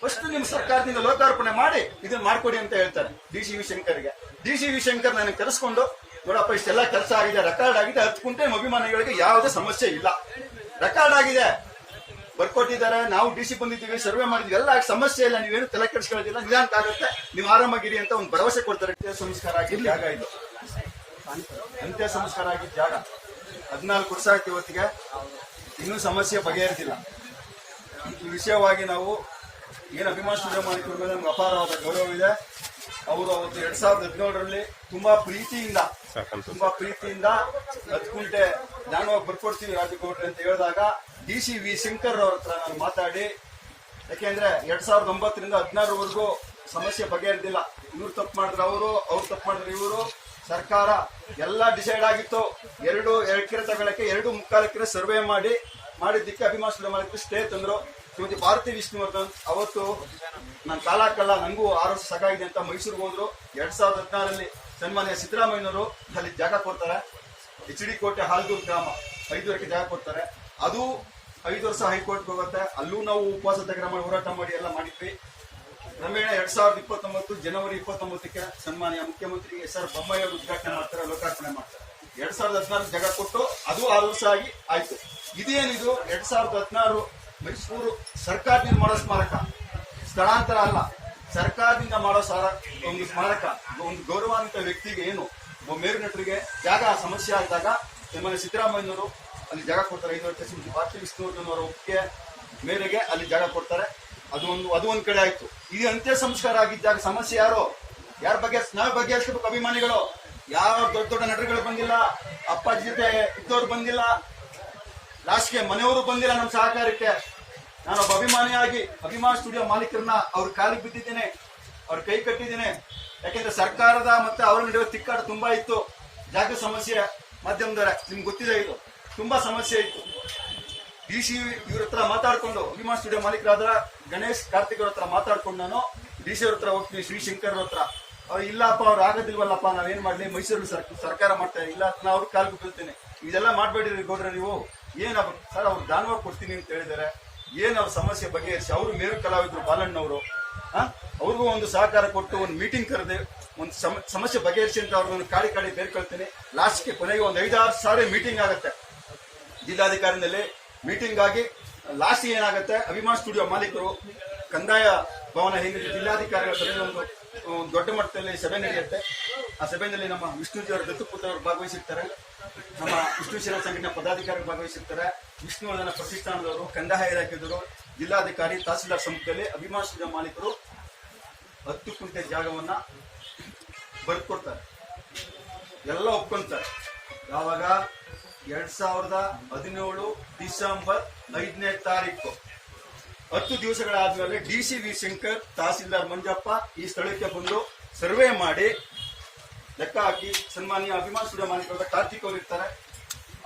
First ನಿಮ್ ಸರ್ಕಾರದಿಂದ ಲೋಕಾರ್ಪಣೆ ಮಾಡಿ ಇದನ್ನ ಮಾಡ್ಕೊಡಿ ಅಂತ ಹೇಳ್ತಾರೆ ಡಿ ಸಿ ಶಂಕರ್ಗೆ. ಡಿ ಸಿ ಶಂಕರ್ ನನಗೆ ಕರೆಸ್ಕೊಂಡು, ನೋಡಪ್ಪ, ಇಷ್ಟೆಲ್ಲ ಕೆಲಸ ಆಗಿದೆ ರೆಕಾರ್ಡ್ ಆಗಿದೆ, ಹತ್ತು ಕುಂಟೆ ನಮ್ಮ ಅಭಿಮಾನಿಗಳಿಗೆ ಯಾವುದೇ ಸಮಸ್ಯೆ ಇಲ್ಲ. ರೆಕಾರ್ಡ್ ಆಗಿದೆ. ಬರ್ಕೊಟ್ಟಿದ್ದಾರೆ ನಾವು ಡಿ ಸಿ ಬಂದಿದ್ದೀವಿ ಸರ್ವೆ ಮಾಡಿದ್ವಿ, ಎಲ್ಲ ಸಮಸ್ಯೆ ಇಲ್ಲ, ನೀವೇನು ತಲೆ ಕೆಡಿಸ್ಕೊಳ್ಳೋದಿಲ್ಲ, ನಿಧಾನಕ್ಕೆ ಆಗುತ್ತೆ. ನೀವು ಆರಾಮಾಗಿರಿ ಅಂತ ಒಂದು ಭರವಸೆ ಕೊಡ್ತಾರೆ. ಅಂತ್ಯ ಸಂಸ್ಕಾರ ಆಗಿದ್ದ ಜಾಗ ಇದು. ಅಂತ್ಯ ಸಂಸ್ಕಾರ ಆಗಿದ್ದ ಜಾಗ. ಹದಿನಾಲ್ಕು ವರ್ಷ ಆಯ್ತು ಇವತ್ತಿಗೆ. ಇನ್ನೂ ಸಮಸ್ಯೆ ಬಗೆಹರಿದಿಲ್ಲ. ಈ ವಿಷಯವಾಗಿ ನಾವು ಏನು ಅಭಿಮಾನ ಸ್ಟುಡಿಯೋ ಮಾಡಿಕೊಂಡ ಮೇಲೆ ನಮ್ಗೆ ಅಪಾರವಾದ ಗೌರವ ಇದೆ. ಅವರು ಅವತ್ತು ಎರಡ್ ಸಾವಿರದ ಹದಿನೇಳರಲ್ಲಿ ತುಂಬಾ ಪ್ರೀತಿಯಿಂದ ತುಂಬಾ ಪ್ರೀತಿಯಿಂದ ಹತ್ತು ನಾನು ಜ್ಞಾನವಾಗಿ ಬರ್ಕೊಡ್ತೀವಿ ರಾಜಕೋಟೆ ಅಂತ ಹೇಳಿದಾಗ ಡಿ ಸಿ ವಿ ಶಂಕರ್ ಅವ್ರ ಹತ್ರ ನಾನು ಮಾತಾಡಿ ಯಾಕೆಂದ್ರೆ ಎರಡ್ ಸಾವಿರದ ಒಂಬತ್ತರಿಂದ ಹದಿನಾರವರೆಗೂ ಸಮಸ್ಯೆ ಬಗೆಹರಿದಿಲ್ಲ. ಇವ್ರು ತಪ್ಪು ಮಾಡಿದ್ರೆ ಅವರು ಅವ್ರು ತಪ್ಪು ಮಾಡಿದ್ರೆ ಇವರು. ಸರ್ಕಾರ ಎಲ್ಲ ಡಿಸೈಡ್ ಆಗಿತ್ತು. ಎರಡು ಎಕರೆ ತಗೊಳಕ್ಕೆ ಎರಡು ಮುಕ್ಕಾಲು ಸರ್ವೇ ಸರ್ವೆ ಮಾಡಿ ಮಾಡಿದ್ದಕ್ಕೆ ಅಭಿಮಾನ ಸ್ಟುಡಿಯೋ ಸ್ಟೇ ತಂದ್ರು. ಶ್ರೀಮತಿ ಭಾರತಿ ವಿಷ್ಣುವರ್ಧನ್ ಅವತ್ತು ನನ್ನ ಕಾಲ ಕಾಲ ನನಗೂ ಆರು ವರ್ಷ ಸಾಕಾಗಿದೆ ಅಂತ ಮೈಸೂರಿಗೆ ಹೋದ್ರು. ಎರಡ್ ಸಾವಿರದ ಹದಿನಾರಲ್ಲಿ ಸನ್ಮಾನ್ಯ ಸಿದ್ದರಾಮಯ್ಯನವರು ಅಲ್ಲಿ ಜಾಗ ಕೊಡ್ತಾರೆ. ಎಚ್ ಡಿ ಕೋಟೆ ಹಾಲ್ದೂರ್ ಗ್ರಾಮ ಐದುವರೆಗೆ ಜಾಗ ಕೊಡ್ತಾರೆ. ಅದು ಐದು ವರ್ಷ ಹೈಕೋರ್ಟ್ಗೆ ಹೋಗುತ್ತೆ. ಅಲ್ಲೂ ನಾವು ಉಪವಾಸ ಮಾಡಿ ಹೋರಾಟ ಮಾಡಿ ಎಲ್ಲ ಮಾಡಿದ್ವಿ. ಕ್ರಮೇಣ ಎರಡ್ ಸಾವಿರದ ಇಪ್ಪತ್ತೊಂಬತ್ತು ಜನವರಿ ಇಪ್ಪತ್ತೊಂಬತ್ತಕ್ಕೆ ಸನ್ಮಾನ್ಯ ಮುಖ್ಯಮಂತ್ರಿ ಎಸ್ ಆರ್ ಬೊಮ್ಮಾಯಿ ಅವರು ಉದ್ಘಾಟನೆ ಮಾಡ್ತಾರೆ, ಲೋಕಾರ್ಪಣೆ ಮಾಡ್ತಾರೆ. ಎರಡ್ ಸಾವಿರದ ಹದಿನಾರು ಜಾಗ ಕೊಟ್ಟು ಅದು ಆರು ವರ್ಷ ಆಗಿ ಆಯ್ತು. ಇದೇನಿದು? ಎರಡ್ ಸಾವಿರದ ಹದಿನಾರು ಮೈಸೂರು ಸರ್ಕಾರದಿಂದ ಮಾಡೋ ಸ್ಮಾರಕ. ಸ್ಥಳಾಂತರ ಅಲ್ಲ. ಸರ್ಕಾರದಿಂದ ಮಾಡೋ ಒಂದು ಸ್ಮಾರಕ. ಒಂದು ಗೌರವಾನ್ವಿತ ವ್ಯಕ್ತಿಗೆ ಏನು? ಮೇರು ನಟರಿಗೆ ಜಾಗ ಸಮಸ್ಯೆ ಆದಾಗ ನಿಮ್ಮಲ್ಲಿ ಸಿದ್ದರಾಮಯ್ಯನವರು ಅಲ್ಲಿ ಜಾಗ ಕೊಡ್ತಾರೆ. ಐದು ವರ್ಷ ಭಾರತೀಯ ಭಾರತಿ ವಿಷ್ಣುವರ್ಧನ್ ಒಪ್ಪಿಗೆ ಮೇರೆಗೆ ಅಲ್ಲಿ ಜಾಗ ಕೊಡ್ತಾರೆ. ಅದು ಒಂದು ಅದು ಒಂದು ಕಡೆ ಆಯ್ತು. ಇದು ಅಂತ್ಯ ಸಂಸ್ಕಾರ ಆಗಿದ್ದಾಗ ಸಮಸ್ಯೆ ಯಾರು? ಯಾರ ಬಗ್ಗೆ? ನಾವು ಬಗ್ಗೆ ಅಷ್ಟು ಅಭಿಮಾನಿಗಳು. ಯಾವ ದೊಡ್ಡ ದೊಡ್ಡ ನಟರುಗಳು ಬಂದಿಲ್ಲ. ಅಪ್ಪಾಜಿ ಜೊತೆ ಇದ್ದವ್ರು ಬಂದಿಲ್ಲ. ಲಾಸ್ಟ್ಗೆ ಮನೆಯವರು ಬಂದಿಲ್ಲ ನಮ್ಮ ಸಹಕಾರಕ್ಕೆ. ನಾನೊಬ್ಬ ಅಭಿಮಾನಿಯಾಗಿ, ಅಭಿಮಾನ ಸ್ಟುಡಿಯೋ ಮಾಲೀಕರನ್ನ ಅವ್ರ ಕಾಲಿಗೆ ಬಿದ್ದಿದ್ದೇನೆ, ಅವ್ರ ಕೈ ಕಟ್ಟಿದ್ದೇನೆ. ಯಾಕೆಂದ್ರೆ ಸರ್ಕಾರದ ಮತ್ತೆ ಅವರ ನಡುವೆ ತಿಕ್ಕಾಟ ತುಂಬಾ ಇತ್ತು. ಜಾಗ ಸಮಸ್ಯೆ ಮಾಧ್ಯಮದವರ, ನಿಮ್ಗೆ ಗೊತ್ತಿದೆ ಇದು. ತುಂಬಾ ಸಮಸ್ಯೆ ಇತ್ತು. ಡಿ ಸಿ ಇವ್ರ ಹತ್ರ ಮಾತಾಡ್ಕೊಂಡು, ಅಭಿಮಾನ ಸ್ಟುಡಿಯೋ ಮಾಲೀಕರಾದ ಗಣೇಶ್ ಕಾರ್ತಿಕ್ ಅವ್ರ ಹತ್ರ ಮಾತಾಡ್ಕೊಂಡು ನಾನು, ಡಿ ಸಿ ಅವ್ರ ಹತ್ರ ಹೋಗ್ತೀನಿ ಶ್ರೀಶಂಕರ್ ಅವ್ರ ಹತ್ರ. ಅವ್ರು, ಇಲ್ಲಪ್ಪ, ಅವ್ರು ಆಗೋದಿಲ್ವಲ್ಲಪ್ಪ ನಾವೇನ್ ಮಾಡ್ಲಿ? ಮೈಸೂರು ಸರ್, ಸರ್ಕಾರ ಮಾಡ್ತಾರೆ ಇಲ್ಲ. ನಾ ಅವ್ರ ಕಾಲ್ಗೆ ಬೀಳ್ತೇನೆ. ಇದೆಲ್ಲ ಮಾಡ್ಬೇಡಿರಿ ಗೌಡ್ರೆ ನೀವು. ಏನಪ್ಪ ಸರ್, ಅವ್ರು ದಾನವಾಗಿ ಕೊಡ್ತೀನಿ ಅಂತ ಹೇಳಿದಾರೆ ಏನ್ ಅವ್ರ ಸಮಸ್ಯೆ ಬಗೆಹರಿಸಿ ಅವರು ಮೇರು ಕಲಾವಿದರು ಬಾಲಣ್ಣವರು. ಅವ್ರಿಗೂ ಒಂದು ಸಹಕಾರ ಕೊಟ್ಟು ಒಂದು ಮೀಟಿಂಗ್ ಕರೆದೆ ಒಂದು ಸಮ- ಸಮಸ್ಯೆ ಬಗೆಹರಿಸಿ ಅಂತ ಅವ್ರನ್ನ ಕಾಡಿ ಕಾಡಿ ಬೇರ್ಕೊಳ್ತೇನೆ. ಲಾಸ್ಟ್ಗೆ ಕೊನೆಗೆ ಒಂದು ಐದಾರು ಸಾವಿರ ಮೀಟಿಂಗ್ ಆಗುತ್ತೆ. ಜಿಲ್ಲಾಧಿಕಾರಿನಲ್ಲಿ ಮೀಟಿಂಗ್ ಆಗಿ ಲಾಸ್ಟ್ ಏನಾಗುತ್ತೆ? ಅಭಿಮಾನ ಸ್ಟುಡಿಯೋ ಮಾಲೀಕರು, ಕಂದಾಯ ಭವನ ಹೇಗಿದೆ ಜಿಲ್ಲಾಧಿಕಾರಿಗಳ ಸಭೆ ಒಂದು ದೊಡ್ಡ ಮಟ್ಟದಲ್ಲಿ ಸಭೆ ನಡೆಯುತ್ತೆ. ಆ ಸಭೆಯಲ್ಲಿ ನಮ್ಮ ವಿಷ್ಣುಜಿ ಅವರ ಅವರು ಭಾಗವಹಿಸಿರ್ತಾರೆ. ನಮ್ಮ ವಿಷ್ಣು ಸೇನಾ ಸಂಘಟನೆ ಪದಾಧಿಕಾರಿಗಳು ಭಾಗವಹಿಸಿರ್ತಾರೆ. ವಿಷ್ಣುವರ್ಧನ ಪ್ರತಿಷ್ಠಾನದವರು, ಕಂದಾಯ ಇಲಾಖೆದವರು, ಜಿಲ್ಲಾಧಿಕಾರಿ, ತಹಸೀಲ್ದಾರ್ ಸಮ್ಮುಖದಲ್ಲಿ ಅಭಿಮಾನ ಸ್ಟುಡಿಯೋ ಮಾಲೀಕರು ಹತ್ತು ಕುಂಟೆ ಜಾಗವನ್ನು ಬರ್ಕೊಡ್ತಾರೆ. ಎಲ್ಲ ಒಪ್ಕೊಂತಾರೆ ಯಾವಾಗ? ಎರಡ್ ಸಾವಿರದ ಹದಿನೇಳು ಡಿಸೆಂಬರ್ ಐದನೇ ತಾರೀಕು. ಹತ್ತು ದಿವಸಗಳಾದ್ಮೇಲೆ D C V Shankar tahsildar Manjappa ಈ ಸ್ಥಳಕ್ಕೆ ಬಂದು ಸರ್ವೆ ಮಾಡಿ, ಲೆಕ್ಕ ಹಾಕಿ ಸನ್ಮಾನ್ಯ ಅಭಿಮಾನ ಸುಡ ಮಾಲೀಕರಾದ ಕಾರ್ತಿಕ್ ಅವರು ಇರ್ತಾರೆ.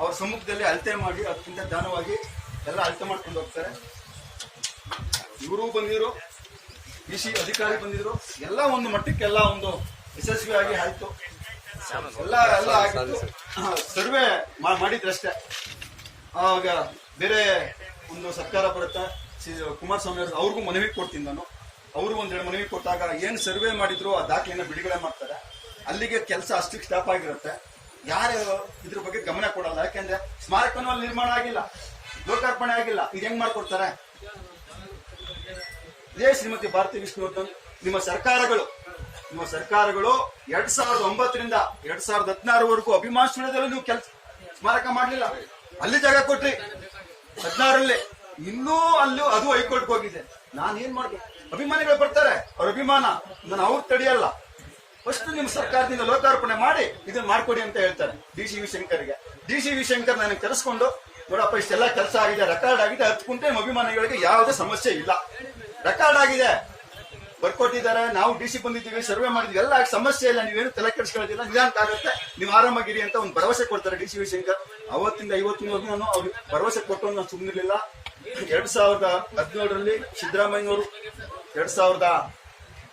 ಅವ್ರ ಸಮ್ಮುಖದಲ್ಲಿ ಅಳತೆ ಮಾಡಿ, ಅದಕ್ಕಿಂತ ದಾನವಾಗಿ ಎಲ್ಲ ಅಳತೆ ಮಾಡ್ಕೊಂಡು ಹೋಗ್ತಾರೆ. ಇವರು ಬಂದಿದ್ರು ಡಿ ಸಿ ಅಧಿಕಾರಿ ಬಂದಿದ್ರು, ಎಲ್ಲ ಒಂದು ಮಟ್ಟಕ್ಕೆಲ್ಲ ಒಂದು ಯಶಸ್ವಿಯಾಗಿ ಆಯ್ತು. ಎಲ್ಲ ಎಲ್ಲ ಸರ್ವೆ ಮಾಡಿದ್ರಷ್ಟೇ. ಆವಾಗ ಬೇರೆ ಒಂದು ಸರ್ಕಾರ ಬರುತ್ತೆ ಕುಮಾರಸ್ವಾಮಿ ಅವರು, ಅವ್ರಿಗೂ ಮನವಿ ಕೊಡ್ತೀನಿ ನಾನು. ಅವರು ಒಂದೆರಡು ಮನವಿ ಕೊಟ್ಟಾಗ ಏನು ಸರ್ವೆ ಮಾಡಿದ್ರು, ಆ ದಾಖಲೆಯನ್ನು ಬಿಡುಗಡೆ ಮಾಡ್ತಾರೆ. ಅಲ್ಲಿಗೆ ಕೆಲಸ ಅಷ್ಟಕ್ಕೆ ಸ್ಟಾಪ್ ಆಗಿರುತ್ತೆ. ಯಾರು ಇದ್ರ ಬಗ್ಗೆ ಗಮನ ಕೊಡಲ್ಲ. ಯಾಕೆಂದ್ರೆ ಸ್ಮಾರಕನೂ ನಿರ್ಮಾಣ ಆಗಿಲ್ಲ. ಲೋಕಾರ್ಪಣೆ ಆಗಿಲ್ಲ. ಇದು ಹೆಂಗ್ ಮಾಡ್ಕೊಡ್ತಾರೆ? ಇದೇ ಶ್ರೀಮತಿ ಭಾರತಿ ವಿಷ್ಣುವರ್ಧನ್, ನಿಮ್ಮ ಸರ್ಕಾರಗಳು ನಿಮ್ಮ ಸರ್ಕಾರಗಳು ಎರಡ್ ಸಾವಿರದ ಒಂಬತ್ತರಿಂದ ಎರಡ್ ಸಾವಿರದ ಹದಿನಾರವರೆಗೂ ಅಭಿಮಾನ ಸ್ಟುಡಿಯೋದಲ್ಲೂ ನೀವು ಕೆಲಸ ಸ್ಮಾರಕ ಮಾಡ್ಲಿಲ್ಲ. ಅಲ್ಲಿ ಜಾಗ ಕೊಟ್ರಿ. ಹದಿನಾರಲ್ಲಿ ಇನ್ನೂ ಅಲ್ಲೂ ಅದು ಹೈಕೋರ್ಟ್ಗೆ ಹೋಗಿದೆ. ನಾನು ಏನ್ ಮಾಡ್ಬೇಕು? ಅಭಿಮಾನಿಗಳು ಬರ್ತಾರೆ. ಅವ್ರ ಅಭಿಮಾನ. ನಾನು ಅವ್ರು ತಡೆಯಲ್ಲ. ಫಸ್ಟ್ ನಿಮ್ ಸರ್ಕಾರದಿಂದ ಲೋಕಾರ್ಪಣೆ ಮಾಡಿ ಇದನ್ನ ಮಾಡ್ಕೊಡಿ ಅಂತ ಹೇಳ್ತಾರೆ ಡಿ ಸಿ ವಿ ಶಂಕರ್ಗೆ. ಡಿ ಸಿ ವಿ ಶಂಕರ್ ನನಗೆ ಕರೆಸ್ಕೊಂಡು ನೋಡಪ್ಪ, ಇಷ್ಟೆಲ್ಲ ಕೆಲಸ ಆಗಿದೆ ರೆಕಾರ್ಡ್ ಆಗಿದೆ, ಹತ್ತು ಕುಂಟೆ ನಮ್ಮ ಅಭಿಮಾನಿಗಳಿಗೆ ಯಾವುದೇ ಸಮಸ್ಯೆ ಇಲ್ಲ. ರೆಕಾರ್ಡ್ ಆಗಿದೆ. ಬರ್ಕೊಟ್ಟಿದ್ದಾರೆ ನಾವು ಡಿ ಸಿ ಬಂದಿದ್ದೀವಿ ಸರ್ವೆ ಮಾಡಿದ್ವಿ, ಎಲ್ಲ ಸಮಸ್ಯೆ ಇಲ್ಲ, ನೀವೇನು ತಲೆ ಕೆಡಿಸ್ಕೊಳ್ಳೋದಿಲ್ಲ, ನಿಧಾನಕ್ಕೆ ಆಗುತ್ತೆ. ನೀವು ಆರಾಮಾಗಿರಿ ಅಂತ ಒಂದು ಭರವಸೆ ಕೊಡ್ತಾರೆ ಡಿ ಸಿ ವಿ ಶಂಕರ್. ಅವತ್ತಿಂದ ಇವತ್ತಿನವರೆಗೂ ನಾನು ಅವ್ರಿಗೆ ಭರವಸೆ ಕೊಟ್ಟು ನಾನು ಸುಮ್ಮನಿರಲಿಲ್ಲ ಎರಡ್ ಸಾವಿರದ ಹದಿನೇಳರಲ್ಲಿ ಸಿದ್ದರಾಮಯ್ಯನವರು, ಎರಡ್ ಸಾವಿರದ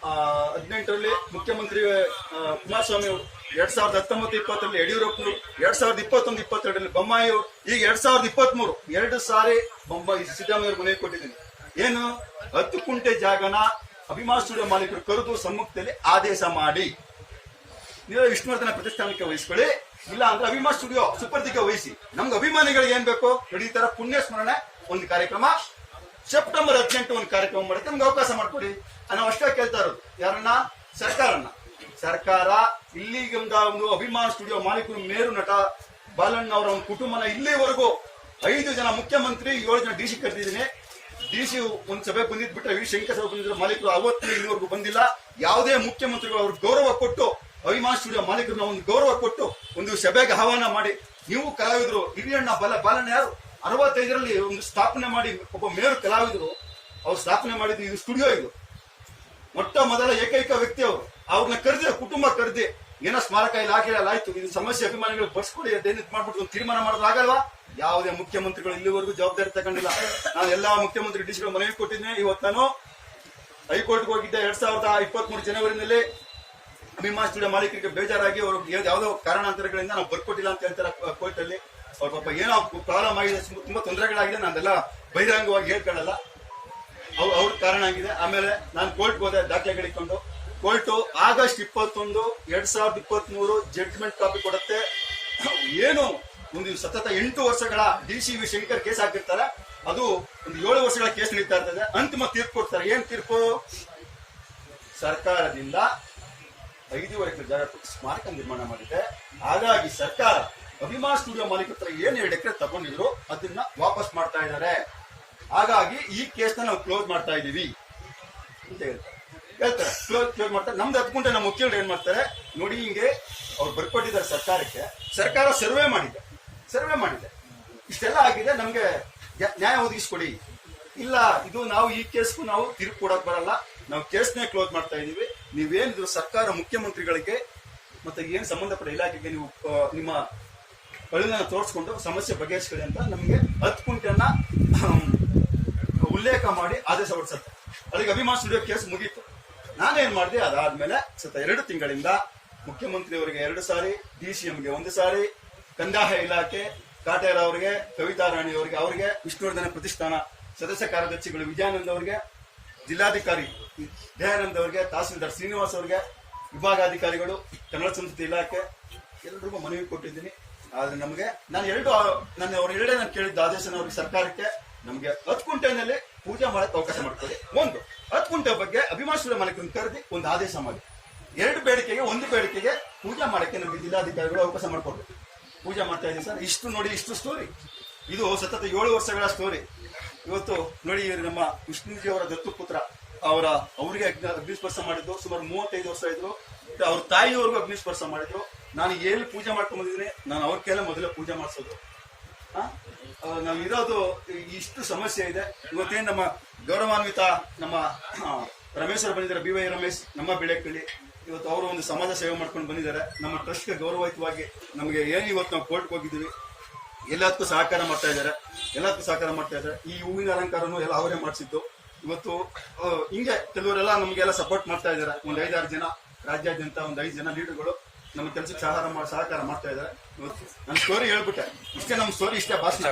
ಹದಿನೆಂಟರಲ್ಲಿ ಮುಖ್ಯಮಂತ್ರಿ ಕುಮಾರಸ್ವಾಮಿ ಅವರು ಎರಡ್ ಸಾವಿರದ ಹತ್ತೊಂಬತ್ತು ಇಪ್ಪತ್ತರಲ್ಲಿ ಯಡಿಯೂರಪ್ಪರು ಎರಡ್ ಸಾವಿರದ ಇಪ್ಪತ್ತೊಂದು ಇಪ್ಪತ್ತೆರಡರಲ್ಲಿ ಬೊಮ್ಮಾಯಿ ಅವರು ಈಗ ಎರಡ್ ಸಾವಿರದ ಇಪ್ಪತ್ಮೂರು ಎರಡು ಸಾರಿ ಬೊಮ್ಮಾಯಿ ಸಿದ್ದರಾಮಯ್ಯ ಮನವಿ ಕೊಟ್ಟಿದ್ದೀನಿ. ಏನು? ಹತ್ತು ಕುಂಟೆ ಜಾಗನ ಅಭಿಮಾನ ಸ್ಟುಡಿಯೋ ಮಾಲೀಕರು ಕರೆದು ಸಮ್ಮುಖದಲ್ಲಿ ಆದೇಶ ಮಾಡಿ. ನೀವು ವಿಷ್ಣುವರ್ಧನ ಪ್ರತಿಷ್ಠಾನಕ್ಕೆ ವಹಿಸ್ಕೊಳ್ಳಿ. ಇಲ್ಲ ಅಂದ್ರೆ ಅಭಿಮಾನ ಸ್ಟುಡಿಯೋ ಸುಪರ್ದಿಗೆ ವಹಿಸಿ. ನಮ್ಗೆ ಅಭಿಮಾನಿಗಳಿಗೆ ಏನ್ ಬೇಕು? ತರ ಪುಣ್ಯ ಸ್ಮರಣೆ ಒಂದು ಕಾರ್ಯಕ್ರಮ. ಸೆಪ್ಟೆಂಬರ್ ಹದಿನೆಂಟು ಒಂದು ಕಾರ್ಯಕ್ರಮ ಮಾಡಕ್ಕೆ ನಮ್ಗೆ ಅವಕಾಶ ಮಾಡ್ಕೊಡಿ. ನಾವು ಅಷ್ಟೇ ಕೇಳ್ತಾ ಇರೋದು. ಯಾರನ್ನ? ಸರ್ಕಾರನ್ನ. ಸರ್ಕಾರ ಇಲ್ಲಿಗೆ ಒಂದು ಒಂದು ಅಭಿಮಾನ ಸ್ಟುಡಿಯೋ ಮಾಲೀಕರು ಮೇರು ನಟ ಬಾಲಣ್ಣ ಅವರ ಒಂದು ಕುಟುಂಬನ ಇಲ್ಲಿವರೆಗೂ ಐದು ಜನ ಮುಖ್ಯಮಂತ್ರಿ, ಏಳು ಜನ ಡಿ ಸಿ ಕರೆದಿದ್ದೀನಿ. ಡಿ ಸಿ ಒಂದು ಸಭೆ ಬಂದಿದ್ ಬಿಟ್ಟರೆ ವಿ ಶಂಕರ್ ಸಭೆ ಬಂದಿದ್ರು ಮಾಲೀಕರು ಅವತ್ತು ಇಲ್ಲಿವರೆಗೂ ಬಂದಿಲ್ಲ. ಯಾವುದೇ ಮುಖ್ಯಮಂತ್ರಿಗಳು ಅವ್ರಿಗೆ ಗೌರವ ಕೊಟ್ಟು, ಅಭಿಮಾನ ಸ್ಟುಡಿಯೋ ಮಾಲೀಕರನ್ನ ಒಂದು ಗೌರವ ಕೊಟ್ಟು ಒಂದು ಸಭೆಗೆ ಆಹ್ವಾನ ಮಾಡಿ, ನೀವು ಕಲಾವಿದರು ಹಿರಿಯಣ್ಣ ಬಲ ಬಾಲಣ್ಣ ಯಾರು? ಅರವತ್ತೈದರಲ್ಲಿ ಒಂದು ಸ್ಥಾಪನೆ ಮಾಡಿ ಒಬ್ಬ ಮೇರು ಕಲಾವಿದರು, ಅವ್ರು ಸ್ಥಾಪನೆ ಮಾಡಿದ್ದು ಇದು ಸ್ಟುಡಿಯೋ ಇದು. ಮೊಟ್ಟ ಮೊದಲ ಏಕೈಕ ವ್ಯಕ್ತಿ ಅವರು. ಅವ್ರನ್ನ ಕರೆದೆ ಕುಟುಂಬ ಕರೆದಿ, ಏನೋ ಸ್ಮಾರಕ ಇಲ್ಲ ಆಗಿರಲ್ಲ ಆಯ್ತು ಇದು ಸಮಸ್ಯೆ ಅಭಿಮಾನಿಗಳು ಬರ್ಸ್ಕೊಡಿ ಅದೇನು ಮಾಡ್ಬಿಟ್ಟು ಒಂದು ತೀರ್ಮಾನ ಮಾಡೋದಾಗಲ್ವಾ ಯಾವುದೇ ಮುಖ್ಯಮಂತ್ರಿಗಳು ಇಲ್ಲಿವರೆಗೂ ಜವಾಬ್ದಾರಿ ತಗೊಂಡಿಲ್ಲ. ನಾನು ಎಲ್ಲಾ ಮುಖ್ಯಮಂತ್ರಿ ಡಿಸಿಗಳು ಮನವಿ ಕೊಟ್ಟಿದ್ದೀನಿ. ಇವತ್ತು ನಾನು ಹೈಕೋರ್ಟ್ಗೆ ಹೋಗಿದ್ದೆ ಎರಡ್ ಸಾವಿರದ ಇಪ್ಪತ್ತ್ ಮೂರು ಜನವರಿನಲ್ಲಿ. ಅಭಿಮಾನ ಸ್ಟುಡಿಯೋ ಮಾಲೀಕರಿಗೆ ಬೇಜಾರಾಗಿ ಅವರು ಯಾವುದೋ ಕಾರಣಾಂತರಗಳಿಂದ ನಾವು ಬರ್ಕೊಟ್ಟಿಲ್ಲ ಅಂತ ಹೇಳ್ತಾರೆ ಕೋರ್ಟ್ ಅಲ್ಲಿ. ಅವ್ರ ಪಾಪ ಏನೋ ಪ್ರಾಬ್ಲಮ್ ಆಗಿದೆ ತುಂಬಾ ತೊಂದರೆಗಳಾಗಿದೆ, ನಾನೆಲ್ಲ ಬಹಿರಂಗವಾಗಿ ಹೇಳ್ಕೊಳ್ಳಲ್ಲ. ಅವ್ರು ಅವ್ರ ಕಾರಣ ಆಗಿದೆ. ಆಮೇಲೆ ನಾನು ಕೋರ್ಟ್ ಹೋದೆ ದಾಖಲೆಗಳಿಕೊಂಡು ಕೋರ್ಟು ಆಗಸ್ಟ್ ಇಪ್ಪತ್ತೊಂದು, ಎರಡ್ ಸಾವಿರದ ಇಪ್ಪತ್ತ್ ಮೂರು ಜಡ್ಜ್ಮೆಂಟ್ ಕಾಪಿ ಕೊಡುತ್ತೆ. ಏನು? ಒಂದು ಸತತ ಎಂಟು ವರ್ಷಗಳ D C V Shankar case ಹಾಕಿರ್ತಾರೆ. ಅದು ಒಂದು ಏಳು ವರ್ಷಗಳ ಕೇಸ್ ನಡೀತಾ ಇರ್ತದೆ. ಅಂತಿಮ ತೀರ್ಪು ಕೊಡ್ತಾರೆ. ಏನ್ ತೀರ್ಪು? ಸರ್ಕಾರದಿಂದ ಐದೂವರೆ ಎಕರೆ ಜಾಗ ಸ್ಮಾರಕ ನಿರ್ಮಾಣ ಮಾಡಿದೆ. ಹಾಗಾಗಿ ಸರ್ಕಾರ ಅಭಿಮಾನ ಸ್ಟುಡಿಯೋ ಮಾಲೀಕ ಹತ್ರ ಏನ್ ತಗೊಂಡಿದ್ರು, ಅದನ್ನ ವಾಪಸ್ ಮಾಡ್ತಾ ಇದ್ದಾರೆ. ಹಾಗಾಗಿ ಈ ಕೇಸ್ನ ನಾವು ಕ್ಲೋಸ್ ಮಾಡ್ತಾ ಇದೀವಿ ಅಂತ ಹೇಳ್ತಾರೆ. ಕ್ಲೋಸ್ ಮಾಡ್ತಾರೆ. ನಮ್ದು ಹತ್ಕೊಂಡ್ರೆ ನಮ್ಮ ವಕೀಲರು ಏನ್ ಮಾಡ್ತಾರೆ? ನೋಡಿ ಹಿಂಗೆ ಅವ್ರು ಬರ್ಕೊಟ್ಟಿದ್ದಾರೆ ಸರ್ಕಾರಕ್ಕೆ. ಸರ್ಕಾರ ಸರ್ವೆ ಮಾಡಿದೆ. ಸರ್ವೆ ಮಾಡಿದೆ. ಇಷ್ಟೆಲ್ಲ ಆಗಿದೆ, ನಮ್ಗೆ ನ್ಯಾ- ನ್ಯಾಯ ಒದಗಿಸ್ಕೊಡಿ. ಇಲ್ಲ, ಇದು ನಾವು ಈ ಕೇಸ್ಗೂ ನಾವು ತೀರ್ಪು ಕೊಡಕ್ ಬರಲ್ಲ. ನಾವು ಕೇಸ್ನೇ ಕ್ಲೋಸ್ ಮಾಡ್ತಾ ಇದೀವಿ ನೀವೇನಿದ್ರು ಸರ್ಕಾರ ಮುಖ್ಯಮಂತ್ರಿಗಳಿಗೆ ಮತ್ತೆ ಏನ್ ಸಂಬಂಧಪಟ್ಟ ಇಲಾಖೆಗೆ ನೀವು ನಿಮ್ಮ ಅಳಿನ ತೋರಿಸ್ಕೊಂಡು ಸಮಸ್ಯೆ ಬಗೆಹರಿಸ್ಕೊಳ್ಳಿ ಅಂತ ನಮಗೆ ಹತ್ತು ಕುಂಟೆಯನ್ನ ಉಲ್ಲೇಖ ಮಾಡಿ ಆದೇಶ ಹೊರಡಿಸುತ್ತೆ. ಅದಕ್ಕೆ ಅಭಿಮಾನ ಸ್ಟುಡಿಯೋ ಕೇಸ್ ಮುಗೀತು. ನಾನೇನ್ ಮಾಡಿದೆ? ಅದಾದ್ಮೇಲೆ ಸತ ಎರಡು ತಿಂಗಳಿಂದ ಮುಖ್ಯಮಂತ್ರಿಯವರಿಗೆ ಎರಡು ಸಾರಿ, ಡಿ ಸಿ ಎಂಗೆ ಒಂದು ಸಾರಿ, ಕಂದಾಯ ಇಲಾಖೆ, ಕಾಟೇರ ಅವರಿಗೆ, ಕವಿತಾ ರಾಣಿ ಅವರಿಗೆ ಅವರಿಗೆ ವಿಷ್ಣುವರ್ಧನ ಪ್ರತಿಷ್ಠಾನ, ಸದಸ್ಯ ಕಾರ್ಯದರ್ಶಿಗಳು ವಿಜಯಾನಂದ ಅವರಿಗೆ, ಜಿಲ್ಲಾಧಿಕಾರಿ ದಯಾನಂದ್ ಅವರಿಗೆ, ತಹಸೀಲ್ದಾರ್ ಶ್ರೀನಿವಾಸ್ ಅವರಿಗೆ, ವಿಭಾಗಾಧಿಕಾರಿಗಳು, ಕನ್ನಡ ಸಂಸ್ಕೃತಿ ಇಲಾಖೆ ಎಲ್ಲರಿಗೂ ಮನವಿ ಕೊಟ್ಟಿದ್ದೀನಿ. ಆದ್ರೆ ನಮಗೆ, ನಾನು ಎರಡು ನನ್ನ ಅವ್ರು ಎರಡೇ ನಾನು ಕೇಳಿದ್ದ ಆದೇಶನ ಅವ್ರಿಗೆ ಸರ್ಕಾರಕ್ಕೆ ನಮಗೆ ಹತ್ತು ಕುಂಟೆನಲ್ಲಿ ಪೂಜೆ ಮಾಡಕ್ಕೆ ಅವಕಾಶ ಮಾಡ್ಕೊಳ್ಳಿ ಒಂದು, ಹತ್ತು ಕುಂಟೆ ಬಗ್ಗೆ ಅಭಿಮಾನ ಮಾಲೀಕರನ್ನು ಕರೆದಿ ಒಂದು ಆದೇಶ ಮಾಡಿ. ಎರಡು ಬೇಡಿಕೆಗೆ, ಒಂದು ಬೇಡಿಕೆಗೆ ಪೂಜೆ ಮಾಡಕ್ಕೆ ನಮಗೆ ಜಿಲ್ಲಾಧಿಕಾರಿಗಳು ಅವಕಾಶ ಮಾಡಿಕೊಡ್ಬೇಕು. ಪೂಜೆ ಮಾಡ್ತಾ ಇದ್ದೀನಿ ಸರ್. ಇಷ್ಟು ನೋಡಿ ಇಷ್ಟು ಸ್ಟೋರಿ ಇದು ಸತತ ಏಳು ವರ್ಷಗಳ ಸ್ಟೋರಿ ಇವತ್ತು ನೋಡಿ ನಮ್ಮ ವಿಷ್ಣುಜಿ ಅವರ ದತ್ತು ಪುತ್ರ ಅವರ ಅವರಿಗೆ ಅಗ್ನಿ ಅಗ್ನಿಸ್ಪರ್ಶ ಮಾಡಿದ್ದು ಸುಮಾರು ಮೂವತ್ತೈದು ವರ್ಷ ಇದ್ರು ಅವ್ರ ತಾಯಿಯವ್ರಿಗೂ ಅಗ್ನಿಸ್ಪರ್ಶ ಮಾಡಿದ್ರು. ನಾನು ಏನು ಪೂಜೆ ಮಾಡ್ಕೊಂಡ್ ಬಂದಿದ್ದೀನಿ ನಾನು ಅವ್ರ ಕೈಲೇ ಮೊದಲೇ ಪೂಜೆ ಮಾಡಿಸೋದು. ನಾವು ಇರೋದು ಇಷ್ಟು ಸಮಸ್ಯೆ ಇದೆ. ಇವತ್ತೇನು ನಮ್ಮ ಗೌರವಾನ್ವಿತ ನಮ್ಮ ರಮೇಶ್ ಅವರು ಬಂದಿದ್ದಾರೆ, ಬಿ ವೈ ರಮೇಶ್, ನಮ್ಮ ಬೆಳೆಕಳ್ಳಿ. ಇವತ್ತು ಅವರು ಒಂದು ಸಮಾಜ ಸೇವೆ ಮಾಡ್ಕೊಂಡು ಬಂದಿದ್ದಾರೆ. ನಮ್ಮ ಟ್ರಸ್ಟ್ಗೆ ಗೌರವಯುತವಾಗಿ ನಮಗೆ ಏನು ಇವತ್ತು ನಾವು ಕೋರ್ಟ್ಗೆ ಹೋಗಿದ್ದೀವಿ, ಎಲ್ಲದಕ್ಕೂ ಸಹಕಾರ ಮಾಡ್ತಾ ಇದ್ದಾರೆ. ಎಲ್ಲದಕ್ಕೂ ಸಹಕಾರ ಮಾಡ್ತಾ ಇದ್ದಾರೆ. ಈ ಹೂವಿನ ಅಲಂಕಾರನು ಎಲ್ಲ ಅವರೇ ಮಾಡಿಸಿದ್ದು. ಇವತ್ತು ಹಿಂಗೆ ಕೆಲವರೆಲ್ಲ ನಮಗೆಲ್ಲ ಸಪೋರ್ಟ್ ಮಾಡ್ತಾ ಇದ್ದಾರೆ. ಒಂದು ಐದಾರು ಜನ, ರಾಜ್ಯಾದ್ಯಂತ ಒಂದು ಐದು ಜನ ಲೀಡರ್ಗಳು. ನಮ್ಮ ಕೆಲಸಕ್ಕೆ ಸಹಕಾರ ಮಾಡಿ ಸಹಕಾರ ಮಾಡ್ತಾ ಇದ್ದಾರೆ. ನನ್ನ ಸ್ಟೋರಿ ಹೇಳ್ಬಿಟ್ಟೆ. ಇಷ್ಟೇ ನಮ್ಮ ಸ್ಟೋರಿ ಇಷ್ಟೇ ಭಾಷಣ